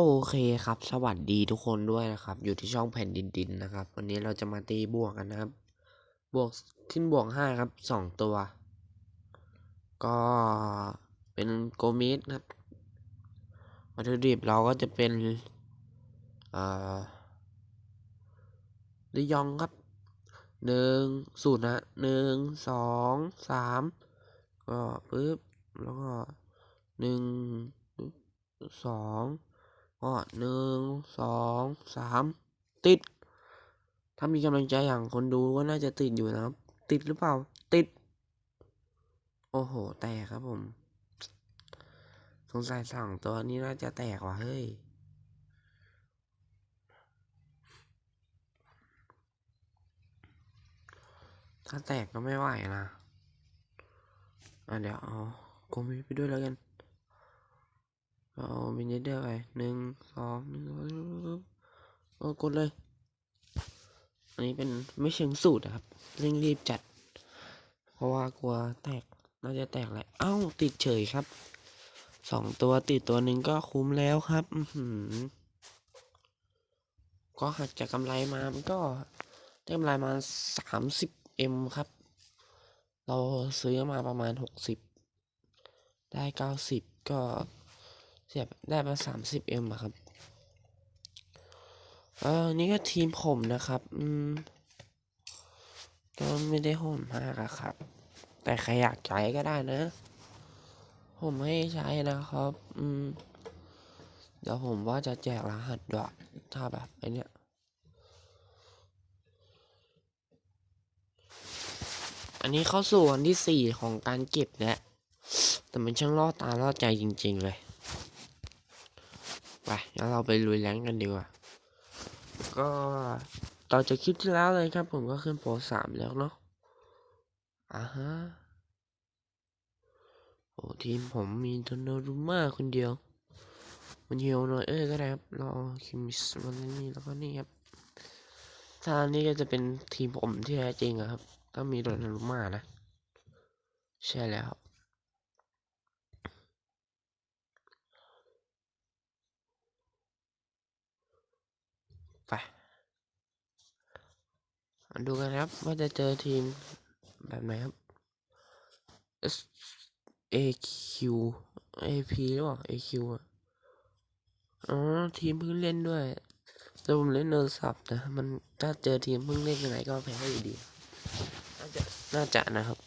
โอเคครับ สวัสดีทุกคนด้วยนะครับ อยู่ที่ช่องแผ่นดินดินนะครับ วันนี้เราจะมาตีบวกกันนะครับ บวกขึ้นบวกห้าครับสองตัว ก็เป็นโกมิสครับวัตถุดิบเราก็จะเป็นเอ่อดิยองครับหนึ่งศูนย์นะหนึ่งสองสามก็ปึ๊บแล้วก็หนึ่งสอง ก็หนึ่งสองสามติด ถ้ามีกำลังใจอย่างคนดูก็น่าจะติดอยู่นะครับ ติดหรือเปล่า ติด โอ้โห แตกครับผม สงสัยสองตัวนี้น่าจะแตกว่ะเฮ้ยถ้าแตกก็ไม่ไหวนะ อะเดี๋ยวเอาโกมิไปด้วยแล้วกัน เอาบินเดอร์ไปหนึ่งสองหนึ่งสองโอ้กดเลย อันนี้เป็นไม่เชิงสูตรนะครับเร่งรีบจัด เพราะว่ากลัวแตกน่าจะแตกแหละเอ้าติดเฉยครับสองตัวติดตัวหนึ่งก็คุ้มแล้วครับอืก็หักจากกำไรมามันก็ได้กำไรมาสามสิบเอ็มครับ เราซื้อมาประมาณหกสิบได้เก้าสิบก็ เสียบได้มาสามสิบเอ็มอะครับเออนี่ก็ทีมผมนะครับ อืม ก็ไม่ได้โหดมากอะครับ แต่ใครอยากใช้ก็ได้นะ ผมให้ใช้นะครับ อืม เดี๋ยวผมว่าจะแจกรหัสด้วยถ้าแบบไอเนี้ยอันนี้เข้าสู่วันที่สี่ของการเก็บแล้วแต่มันช่างล่อตาล่อใจจริง ๆ เลย ไปงั้นเราไปลุยแรงกันดีกว่า ก็ต่อจากคลิปที่แล้วเลยครับ ผมก็ขึ้นโปรสามแล้วเนาะอ่าฮะ โอ้ทีมผมมีโดนรุมาคนเดียว มันเหี่ยวหน่อยเออก็ได้ครับรอคิมิสวันนี้แล้วก็นี่ครับถ้านี้ก็จะเป็นทีมผมที่แท้จริงอะครับ ก็มีโดนรุมานะ ใช่แล้ว ไปดูกันครับ ว่าจะเจอทีมแบบไหนครับ S A Q A P หรือเปล่า A Q อะอ๋อทีมเพิ่งเล่นด้วย แต่ผมเล่นเนิร์สับนะ มันถ้าเจอทีมเพิ่งเล่นยังไงก็แพ้อยู่ดี น่าจะ น่าจะนะครับ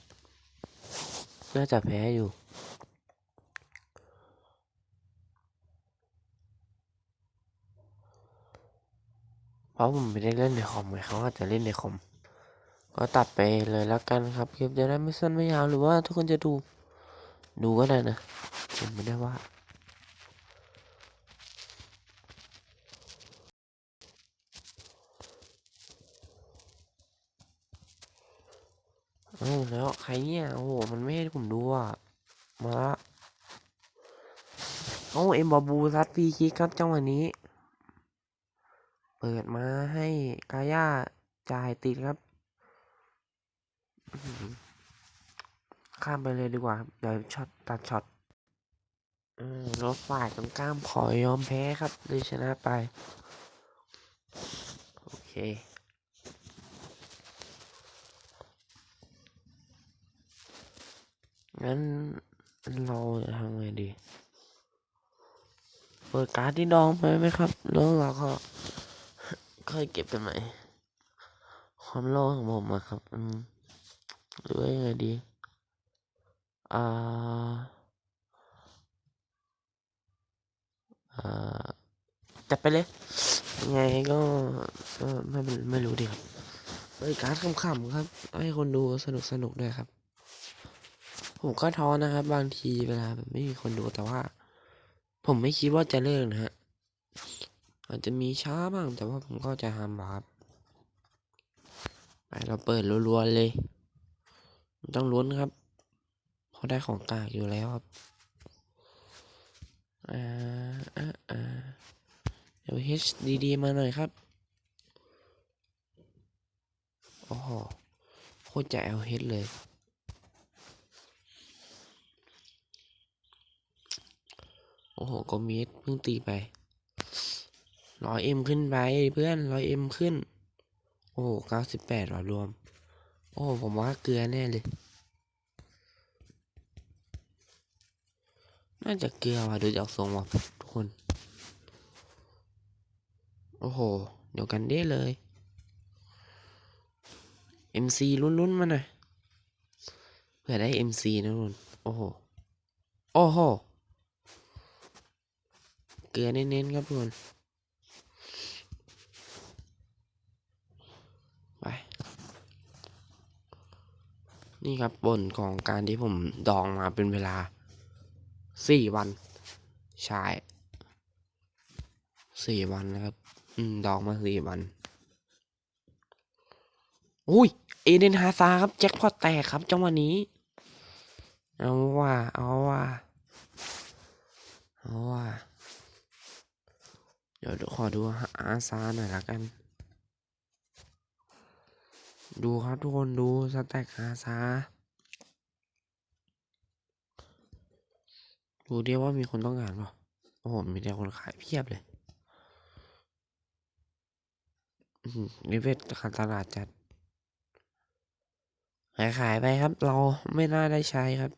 น่าจะแพ้อยู่ ราะผมไม่ได้เล่นในคอมไงเขาอาจจะเล่นในคอม ก็ตัดไปเลยแล้วกันครับคลิปจะได้ไม่สั้นไม่ยาวหรือว่าทุกคนจะดู ดูก็ได้นะผมไม่ได้ว่าเอาแล้วใครเนี่ย โอ้โห มันไม่ให้ผมดูอะ มาละโอ้เอ็มบาบูซัดฟรีคิกครับจังหวะนี้ เปิดมาให้กาย่าจ่ายติดครับ ข้ามไปเลยดีกว่า เดี๋ยวช็อตตัดช็อตรถฝ่ายตรงกล้ามขอยอมแพ้ครับเลยชนะไป โอเคงั้นเราจะทำไงดี เปิดการ์ดที่ดองไปไหมครับ แล้วเราก็ ค่อยเก็บกันใหม่ ความโลภของผมอะครับ อืมหรือว่ายังไงดีอ่าอ่าจัดไปเลยยังไงก็ไม่ไม่รู้ดีครับเปิการ์ดขำๆครับ ให้คนดูสนุกสนุกด้วยครับ ผมก็ท้อนะครับ บางทีเวลาแบบไม่มีคนดูแต่ว่า ผมไม่คิดว่าจะเลิกนะฮะ อาจจะมีช้าบ้างแต่ว่าผมก็จะทำครับ ไปเราเปิดรัวๆเลยต้องลุ้นครับ เพราะได้ของกากอยู่แล้วครับอ่าอ่าอ่าเดี๋ยว H ดีๆมาหน่อยครับ โอ้โห โคตรจะ LH เลย โอ้โห ก็มีดเพิ่งตีไป ร้อยเอ็มขึ้นไปเพื่อนร้อยเอ็มขึ้น โอ้เก้าสิบแปดว่ะรวม โอ้ผมว่าเกลือแน่เลย น่าจะเกลือว่ะดูจากทรงว่ะทุกคน โอ้โห เดี๋ยวกันได้เลย MC ลุ้นๆมาหน่อยเผื่อได้ MC นะทุกคนโอ้โห โอ้โห เกลือเน้นๆครับทุกคน นี่ครับบนของการที่ผมดองมาเป็นเวลาสี่วันใช่สี่วันนะครับ อืม ดองมาสี่วัน อุ้ย เอเดนฮาซาครับ แจ็คพอตแตกครับจังหวะนี้ เอาว่า เอาว่า เอาว่า เดี๋ยวขอดูอาซาหน่อยละกัน ดูครับทุกคนดูสแต็กอาซาดูเดียวว่ามีคนต้องการเปล่าโอ้โหมีแต่คนขายเพียบเลยนิเวศขาดตลาดจัด ขายขายไปครับ เราไม่น่าได้ใช้ครับ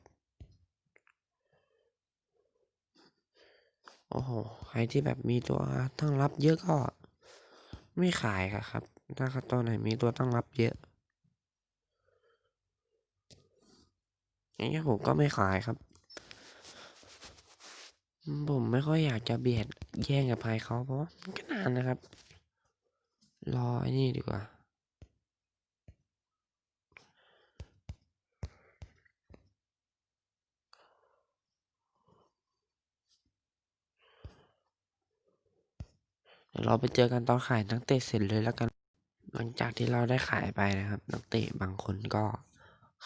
โอ้โห ใครที่แบบมีตัวตั้งรับเยอะก็ ไม่ขายครับ ถ้าตัวไหนมีตัวตั้งรับเยอะ อย่างเงี้ยผมก็ไม่ขายครับ ผมไม่ค่อยอยากจะเบียดแย่งกับใครเขาเพราะก็นานนะครับ รอไอ้นี่ดีกว่า เดี๋ยวเราไปเจอกันตอนขายนักเตะเสร็จเลยแล้วกัน หลังจากที่เราได้ขายไปนะครับ นักเตะบางคนก็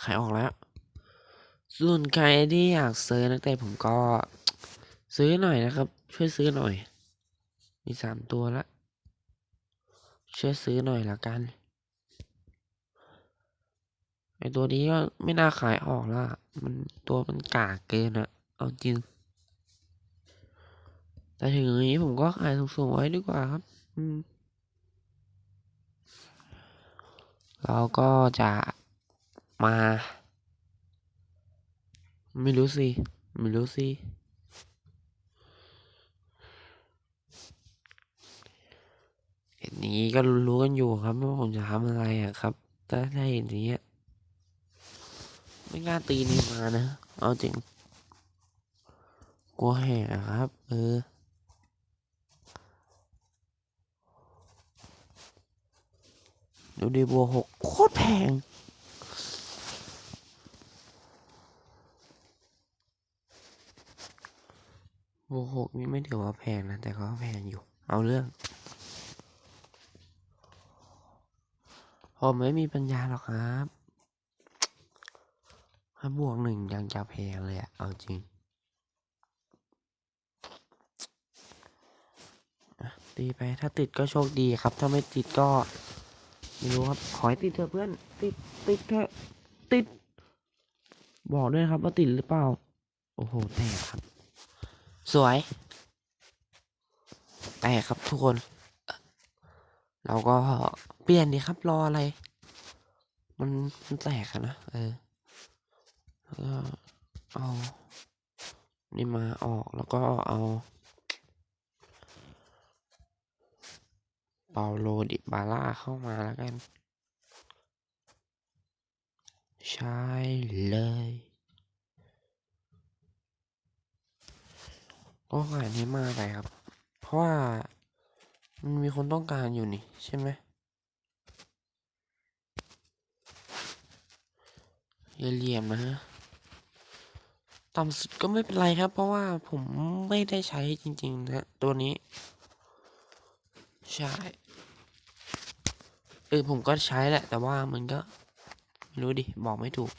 ขายออกแล้ว ส่วนใครที่อยากซื้อนักเตะผมก็ ซื้อหน่อยนะครับ ช่วยซื้อหน่อย มีสามตัวละ ช่วยซื้อหน่อยละกันไอตัวนี้ก็ไม่น่าขายออกละมันตัวมันกากเกินอะเอาจริง แต่ถึงอย่างนี้ผมก็ขายสูงๆไว้ดีกว่าครับ อืมเราก็จะมา ไม่รู้สิ ไม่รู้สิ เห็นอย่างนี้ก็รู้กันอยู่ครับว่าผมจะทำอะไรอะครับแต่ถ้าเห็นอย่างเงี้ย ไม่กล้าตีนี่มานะ เอาจริง กลัวแหกอะครับ เออดูดิบัวหกโคตรแพง บัวหกนี่ไม่ถือว่าแพงนะ แต่ก็แพงอยู่ เอาเรื่อง ผมไม่มีปัญญาหรอกครับถ้าบวกหนึ่งยังจะแพงเลยอะเอาจริงตีไปถ้าติดก็โชคดีครับ ถ้าไม่ติดก็ไม่รู้ครับ ขอให้ติดเถอะเพื่อน ติด ติดเถอะ ติด บอกด้วยครับว่าติดหรือเปล่า โอ้โห แตกครับ สวย แตกครับทุกคน เราก็เปลี่ยนดีครับรออะไร มันมันแตกอะนะ เออแล้วก็เอา นี่มาออกแล้วก็เอาเปาโลดิบาร่าเข้ามาแล้วกัน ใช่เลย ก็ขายนี้มาไปครับ เพราะว่ามันมีคนต้องการอยู่นี่ ใช่ไหมอย่าเหลี่ยมนะฮะต่ำสุดก็ไม่เป็นไรครับ เพราะว่าผมไม่ได้ใช้จริงๆนะตัวนี้ ใช่เออผมก็ใช้แหละ แต่ว่ามันก็ ไม่รู้ดิ บอกไม่ถูก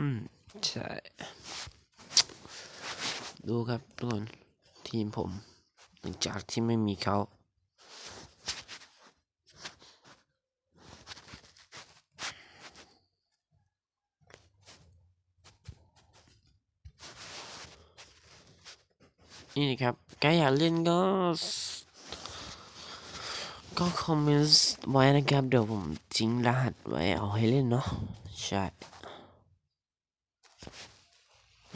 อืม ใช่ ดูครับทุกคน ทีมผม หลังจากที่ไม่มีเขานี่นะครับใครอยากเล่นก็ ก็คอมเมนต์ไว้นะครับ เดี๋ยวผมจิ้งรหัสไว้เอาให้เล่นเนาะใช่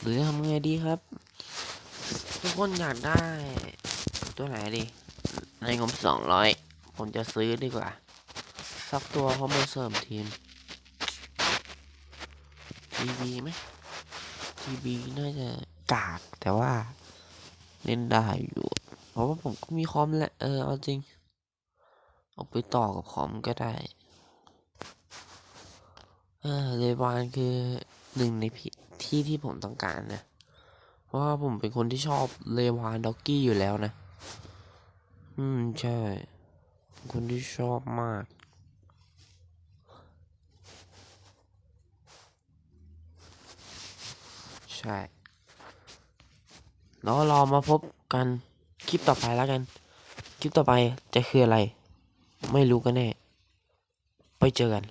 หรือทำไงดีครับ ทุกคนอยากได้ ตัวไหนดี ในงบสองร้อยผมจะซื้อดีกว่า สักตัวเขามาเสริมทีม ทีวีไหมทีวีน่าจะกากแต่ว่า เล่นได้อยู่ เพราะว่าผมก็มีคอมแหละ เออเอาจริง เอาไปต่อกับคอมก็ได้ เออเลวานคือหนึ่งในพิ ที่ที่ผมต้องการนะ เพราะว่าผมเป็นคนที่ชอบเลวานด็อกกี้อยู่แล้วนะ อืม ใช่ คนที่ชอบมาก ใช่ แล้วรอมาพบกันคลิปต่อไปแล้วกัน คลิปต่อไปจะคืออะไร ไม่รู้กันแน่ ไปเจอกัน